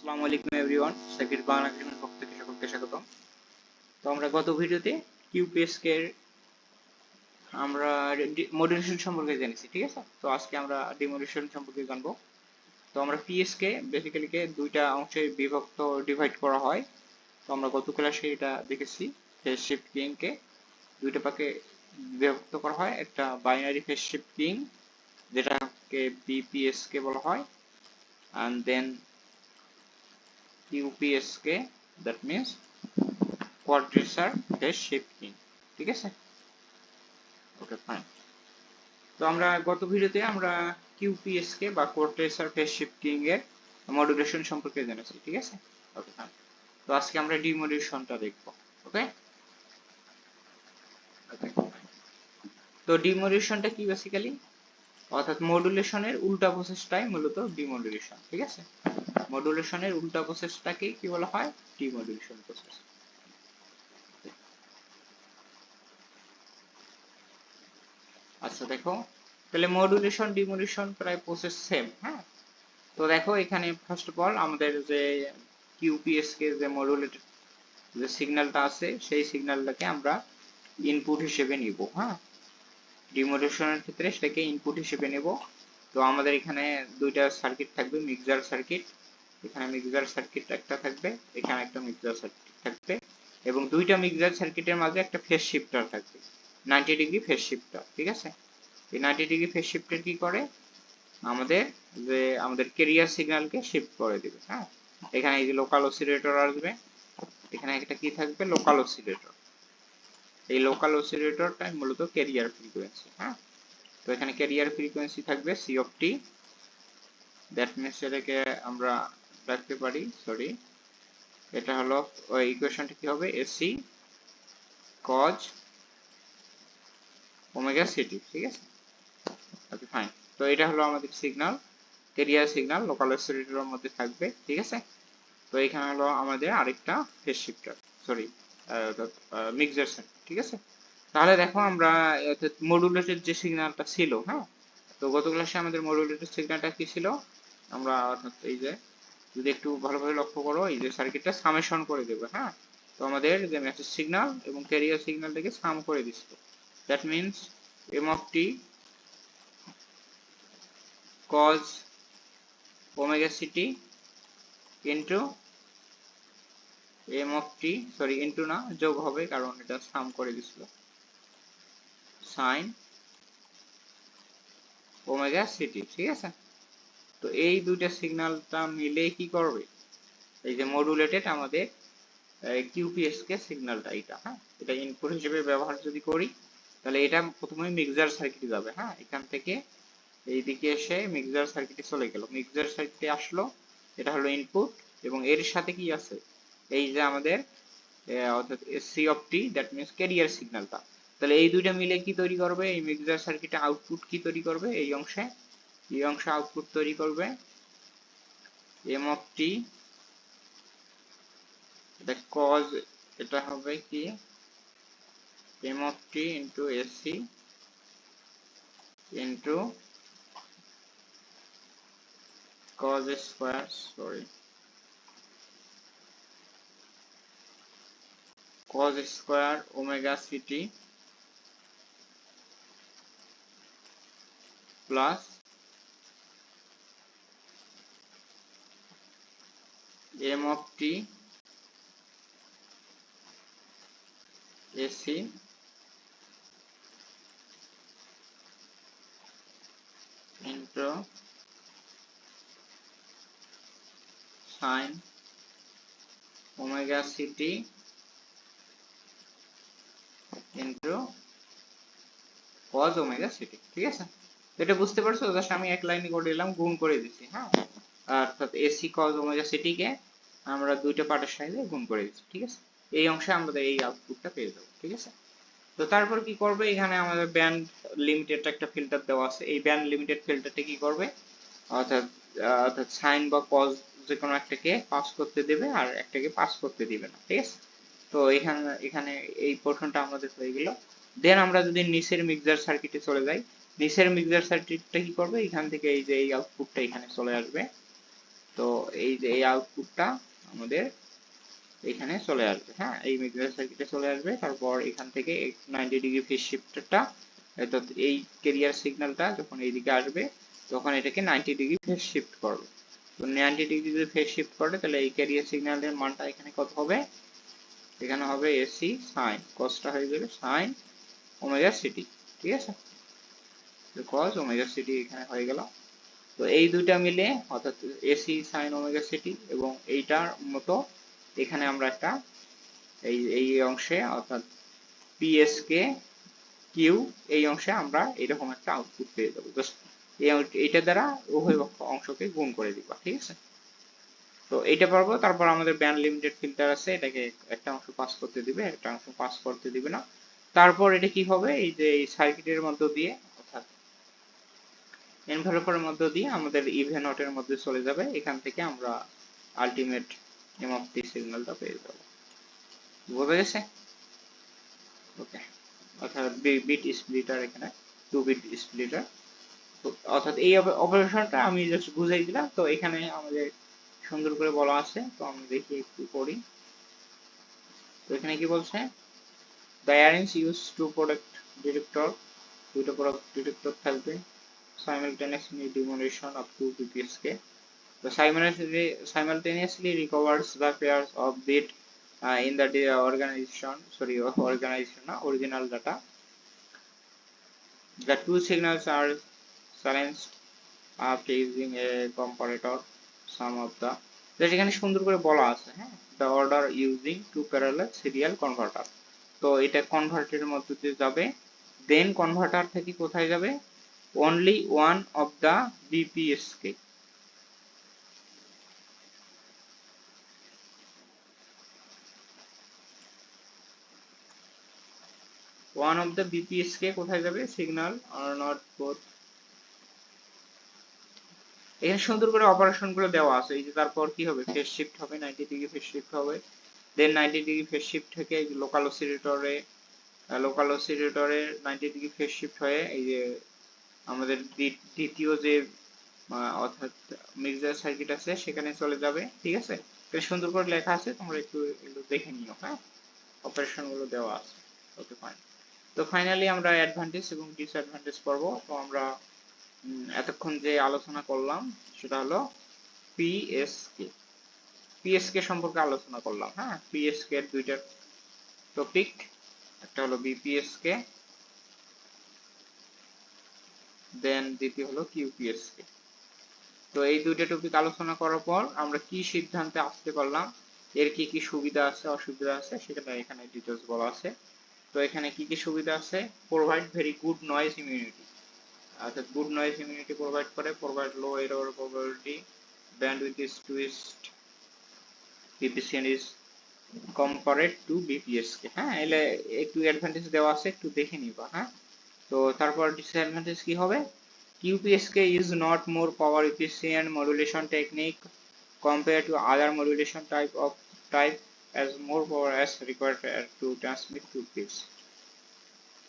আসসালামু আলাইকুম এভরিওয়ান সাকির বাংলা একাডেমির পক্ষ থেকে সকলকে তো আমরা গত ভিডিওতে কিউপিএসকে আমরা মডুলেশন সম্পর্কে জেনেছি, ঠিক আছে? তো আজকে আমরা ডিমোডুলেশন সম্পর্কে তো আমরা পিএসকে বেসিক্যালি কে দুইটা অংশে বিভক্ত ডিভাইড করা হয়। তো আমরা গত ক্লাসে এটা দেখেছি শিফট কিং কে দুইটা পাকে বিভক্ত করা হয়। একটা বাইনারি শিফট কিং যেটাকে বিপিএস কে বলা হয়, and UPSK that means quadrature phase shifting ঠিক আছে? ওকে ফাইন তো আমরা গত ভিডিওতে আমরা QPSK বা quadrature phase shifting এর মডুলেশন সম্পর্কে জেনেছি, ঠিক আছে? ওকে ফাইন তো আজকে আমরা ডিমোডুলেশনটা দেখব ওকে তো ডিমোডুলেশনটা কি বেসিক্যালি অর্থাৎ মডুলেশনের উল্টা প্রসেসটাই মূলত ডিমোডুলেশন ঠিক আছে? মডুলেশনের উল্টা প্রসেসটাকে কি? বলা হয়? ডিমোডুলেশন প্রসেস আচ্ছা দেখো। তাহলে মডুলেশন ডিমোডুলেশন প্রায় প্রসেস সেম হ্যাঁ? তো দেখো, এখানে ফার্স্ট অফ অল আমাদের যে কিউপিএসকে যে মডুলেটেড যে সিগন্যালটা আছে, সেই সিগন্যালটাকে আমরা ইনপুট হিসেবে নিব হ্যাঁ? ডিমোডুলেশনের ক্ষেত্রে সেটাকে ইনপুট হিসেবে নেব। তো আমাদের এখানে দুইটা সার্কিট থাকবে মিক্সার সার্কিট এখানে মিক্সার সার্কিট একটা থাকবে, এখানে একটা মিক্সার সার্কিট থাকবে এবং দুইটা মিক্সার সার্কিটের মাঝে একটা ফেজ শিফটার থাকবে। 90 ডিগ্রি ফেজ শিফটার ঠিক আছে? এই 90 ডিগ্রি ফেজ শিফটার কি করে? আমাদের যে, আমাদের ক্যারিয়ার সিগন্যালকে শিফট করে দিবে হ্যাঁ? এখানে এই যে লোকাল অসিলেটর আসবে, এখানে একটা কি থাকবে? লোকাল অসিলেটর এই লোকাল অসিলেটরটা মূলত ক্যারিয়ার ফ্রিকোয়েন্সি হ্যাঁ? তো এখানে ক্যারিয়ার ফ্রিকোয়েন্সি থাকবে c of t that means এটাকে আমরা রাখতে পারি সরি এটা হলো ইকুয়েশনটা কি হবে? এসি কজ ওমেগা সিটি ঠিক আছে? ওকে ফাইন তো এটা হলো আমাদের সিগন্যাল ক্যারিয়ার সিগন্যাল লোকাল অসিলেটরের মধ্যে থাকবে, ঠিক আছে? তো এখানে হলো আমাদের আরেকটা ফেজ শিফটার সরি মিক্সার ঠিক আছে? তাহলে দেখো আমরা মডুলেটেড যে সিগন্যালটা ছিল হ্যাঁ? তো গত ক্লাসে আমাদের মডুলেটেড সিগন্যালটা কি ছিল? আমরা এই যে যদি একটু ভালোভাবে লক্ষ্য করো, এই যে সার্কিটটা সামেশন করে দেবে হ্যাঁ? তো আমাদের যে মেসেজ সিগন্যাল এবং ক্যারিয়ার সিগন্যালটাকে সাম করে দিছিল that means m of t cos omega c t into m of t sorry into না, যোগ হবে কারণ এটা সাম করে দিছিল। সাইন ওমেগা সিটি ঠিক আছে? তো এই দুইটা সিগন্যালটা মিলে কি করবে? এই যে মডুলেটেড আমাদের কিউপিএস কে সিগন্যালটা এটা হ্যাঁ? এটা ইনপুট হিসেবে ব্যবহার যদি করি, তাহলে এটা প্রথমে মিক্সার সার্কিটে যাবে হ্যাঁ? এখান থেকে এই দিকে এসে মিক্সার সার্কিটে চলে গেল। মিক্সার সার্কিটে আসলো, এটা হলো ইনপুট এবং এর সাথে কি আছে? এই যে আমাদের অর্থাৎ c of t that means carrier সিগন্যালটা তাহলে এই দুইটা মিলে কি তৈরি করবে? এই মিক্সার সার্কিটে আউটপুট কি তৈরি করবে? এই অংশে এই অংশে আউটপুট তৈরি করবে। এম অফ টি এটা কজ এটা হবে কি? M of t into a c into cos square, sorry, cos square omega ct plus m of t ac into sin omega ct into cos omega ct ঠিক আছে এটা বুঝতে পারছ জাস্ট আমি এক লাইনে করে দিলাম গুণ করে দিছি হ্যাঁ অর্থাৎ ac cos omega ct কে আমরা দুইটা পার্টের সাহায্যে গুণ করে দিচ্ছি, ঠিক আছে? এই অংশে আমরা এই আউটপুটটা পেয়ে যাব, ঠিক আছে? তো তারপর কি করবে? এখানে আমাদের ব্যান্ড লিমিটেড একটা ফিল্টার দেওয়া আছে। এই ব্যান্ড লিমিটেড ফিল্টারটা কি করবে? অর্থাৎ অর্থাৎ সাইন বা কজ যে কোনো একটাকে পাস করতে দেবে আর একটাকে পাস করতে দিবে না, ঠিক আছে? তো এখানে এখানে এই পোর্শনটা আমাদের হয়ে গেল। দেন আমরা যদি নিচের মিক্সার সার্কিটে চলে যাই, নিচের মিক্সার সার্কিটটা কি করবে? এখান থেকে এই যে এই আউটপুটটা এখানে চলে আসবে। তো এই যে এই আউটপুটটা আমাদের এখানে চলে আসবে। হ্যাঁ এই মিডওয়ে সার্কিটে চলে আসবে। তারপর এখান থেকে নাইনটি ডিগ্রি ফেজ শিফটটা অর্থাৎ এই ক্যারিয়ার সিগন্যালটা যখন এইদিকে আসবে, তখন এটাকে নাইনটি ডিগ্রি ফেজ শিফট করবে। তো নাইনটি ডিগ্রি যদি ফেজ শিফট করে, তাহলে এই ক্যারিয়ার সিগন্যালের মানটা এখানে কত হবে? এখানে হবে এসি সাইন কসটা হয়ে যাবে সাইন ওমেগা সিটি ঠিক আছে? তো কস ওমেগা সিটি এখানে হয়ে গেল। তো এই দুইটা মিলে অর্থাৎ এসি সাইন ওমেগা সিটি এবং এইটার মতো এখানে আমরা একটা এই এই অংশে অর্থাৎ পিএসকে কিউ এই অংশে আমরা এরকম একটা আউটপুট পেয়ে যাব। জাস্ট এইটা দ্বারা উভয় অংশকে গুণ করে দিবা, ঠিক আছে? তো এইটা পারব, তারপর আমাদের ব্যান্ড লিমিটেড ফিল্টার আছে, এটাকে একটা অংশ পাস করতে দিবে, একটা অংশ পাস করতে দিবে না। তারপর এটা কি হবে? এই যে এই সার্কিটের মধ্য দিয়ে অর্থাৎ এনভেলপারের মধ্য দিয়ে আমাদের ইভেন নটের মধ্যে চলে যাবে। এখান থেকে আমরা আলটিমেট এমএফটি সিগন্যালটা পেয়ে যাব। বোঝা গেছে? ওকে অর্থাৎ বিট স্প্লিটার এখানে টু বিট স্প্লিটার অর্থাৎ এই অপারেশনটা আমি জাস্ট বুঝাই দিলাম। তো এখানে আমাদের সুন্দর করে বলা আছে। তো আমি দেখি একটু পড়ি তো এখানে কি বলছে? The arrange use two product detector দুটো প্রোডাক্ট ডিটেক্টর থাকবে। Simultaneously demolition up to BPSK. The simultaneously, recovers the pairs of bit uh, in the organization, sorry, organization, uh, original data. The two signals are silenced after using a comparator. Some of the যেখানে সুন্দর করে বলা আছে হ্যাঁ the order using two parallel serial converter তো এটা কনভার্টের মধ্যে দিয়ে যাবে দেন কনভার্টার থেকে কোথায় যাবে only one of the BPSK. One of the BPSK কোথায় যাবে? সিগন্যাল আর নট বোথ এখানে সুন্দর করে অপারেশনগুলো দেওয়া আছে। এই যে তারপর কি হবে? ফেস শিফট হবে 90 ডিগ্রি ফেস শিফট হবে। দেন 90 ডিগ্রি ফেস শিফট থেকে লোকাল অসিলেটরে লোকাল অসিলেটরে 90 ডিগ্রি ফেস শিফট হয়ে এই যে আমাদের দ্বিতীয় যে অর্থাৎ মিক্সার সার্কিট আছে, সেখানে চলে যাবে, ঠিক আছে? এটা সুন্দর করে লেখা আছে, তোমরা একটু একটু দেখে নিও হ্যাঁ? অপারেশনগুলো দেওয়া আছে ওকে ফাইন তো ফাইনালি আমরা অ্যাডভান্টেজ এবং ডিসঅ্যাডভান্টেজ পড়ব, তো আমরা এতক্ষণ যে আলোচনা করলাম, সেটা হলো পিএসকে পিএসকে সম্পর্কে আলোচনা করলাম হ্যাঁ? পিএসকে দুইটা টপিক একটা হলো বিপিএসকে দেন দ্বিতীয় হলো কিউপিএসকে তো এই দুইটা টপিক আলোচনা করার পর আমরা কি সিদ্ধান্তে আসতে পারলাম, এর কি কি সুবিধা আছে, অসুবিধা আছে, সেটা এখানে ডিটেলস বলা আছে। তো এখানে কি কি সুবিধা আছে? Provide very good noise immunity অর্থাৎ গুড নয়েজ ইমিউনিটি প্রোভাইড করে provide low error probability bandwidth is twice BPCN is compared to বিপিএসকে হ্যাঁ এলে একটু অ্যাডভান্টেজ দেওয়া আছে, একটু দেখে নিবা হ্যাঁ? তো তারপর ডিসঅ্যাডভান্টেজ কি হবে QPSK is not more power efficient modulation technique compared to other modulation type of type as more power as required to transmit two bits.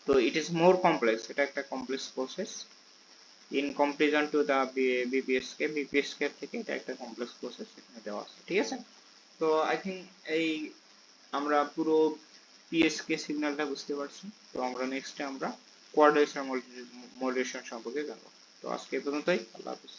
So it is more complex. এটা একটা complex process. In comparison to the BPSK, BPSK থেকে এটা একটা complex process এখানে দেওয়া আছে ঠিক আছে তো আই থিঙ্ক এই আমরা পুরো PSK সিগন্যালটা বুঝতে পারছি তো আমরা নেক্সটে আমরা কোয়ার্ডাইসার মডুলেশন সম্পর্কে জানব। তো আজকে পর্যন্তই আল্লাহ হাফিজ।